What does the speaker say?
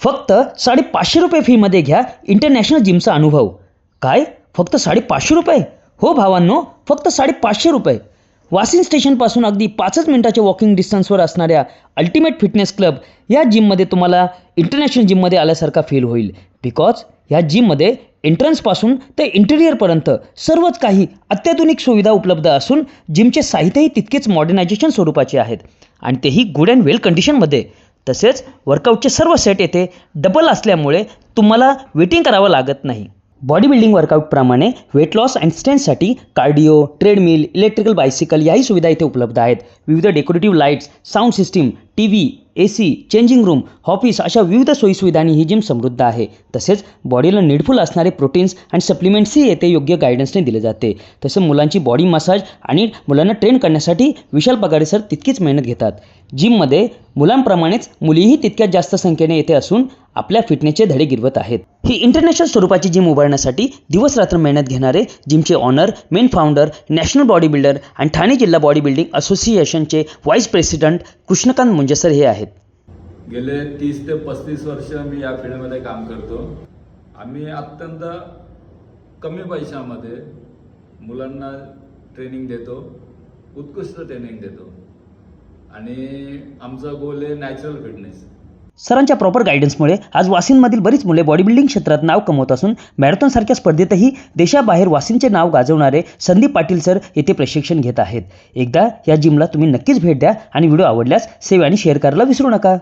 फक्त साडेपाचशे रुपये फीमध्ये घ्या इंटरनॅशनल जिमचा अनुभव. काय? फक्त साडेपाचशे रुपये? हो भावांनो फक्त साडेपाचशे रुपये. वासिन स्टेशनपासून अगदी पाचच मिनिटाच्या वॉकिंग डिस्टन्सवर असणाऱ्या अल्टिमेट फिटनेस क्लब या जिममध्ये तुम्हाला इंटरनॅशनल जिममध्ये आल्यासारखा फील होईल. बिकॉज ह्या जिममध्ये एंट्रन्सपासून ते इंटेरियरपर्यंत सर्वच काही अत्याधुनिक सुविधा उपलब्ध असून जिमचे साहित्यही तितकेच मॉडर्नायझेशन स्वरूपाचे आहेत. आणि तेही गुड अँड वेल कंडिशनमध्ये तसेच वर्कआउटचे सर्व सेट येथे डबल असल्यामुळे तुम्हाला वेटिंग करावं लागत नाही. बॉडी बिल्डिंग वर्कआउटप्रमाणे वेट लॉस अँड स्ट्रेंथसाठी कार्डिओ ट्रेडमिल इलेक्ट्रिकल बायसिकल याही सुविधा इथे उपलब्ध आहेत. विविध decorative lights sound system T V A C changing room office अशा विविध सोयीसुविधांनी ही जिम समृद्ध आहे. तसेच बॉडीला नीडफुल असणारे प्रोटीन्स आणि सप्लिमेंट्सही येथे योग्य गायडन्सने दिले जाते. तसेच मुलांची बॉडी मसाज आणि मुलांना ट्रेन करण्यासाठी विशाल पगारे सर तितकीच मेहनत घेतात. जिममध्ये मुलांप्रमाणेच मुलीही तितक्याच जास्त संख्येने येथे असून आपल्या फिटनेसचे धडे गिरवत आहेत. ही इंटरनॅशनल स्वरूपाची जिम उभारण्यासाठी दिवस रात्र मेहनत घेणारे जिमचे owner main founder national body builder आणि ठाणे जिल्हा बॉडी बिल्डिंग असोसिएशनचे व्हाईस प्रेसिडेंट कृष्णकांत मुंजेसर हे आहेत. गेले तीस ते पस्तीस वर्ष मी या फील्डमध्ये काम करतो. आम्ही अत्यंत कमी पैशामध्ये मुलांना ट्रेनिंग देतो उत्कृष्ट ट्रेनिंग देतो. आणि आमचा गोल आहे नॅचरल फिटनेस सरांच्या प्रॉपर गायडन्समुळे आज वासिनमधील बरीच मुले बॉडी बिल्डिंग क्षेत्रात नाव कमवत असून मॅरेथॉनसारख्या स्पर्धेतही देशाबाहेर वासिनचे नाव गाजवणारे संदीप पाटील सर येथे प्रशिक्षण घेत आहेत. एकदा या जिमला तुम्ही नक्कीच भेट द्या आणि व्हिडिओ आवडल्यास सेव आणि शेअर करायला विसरू नका.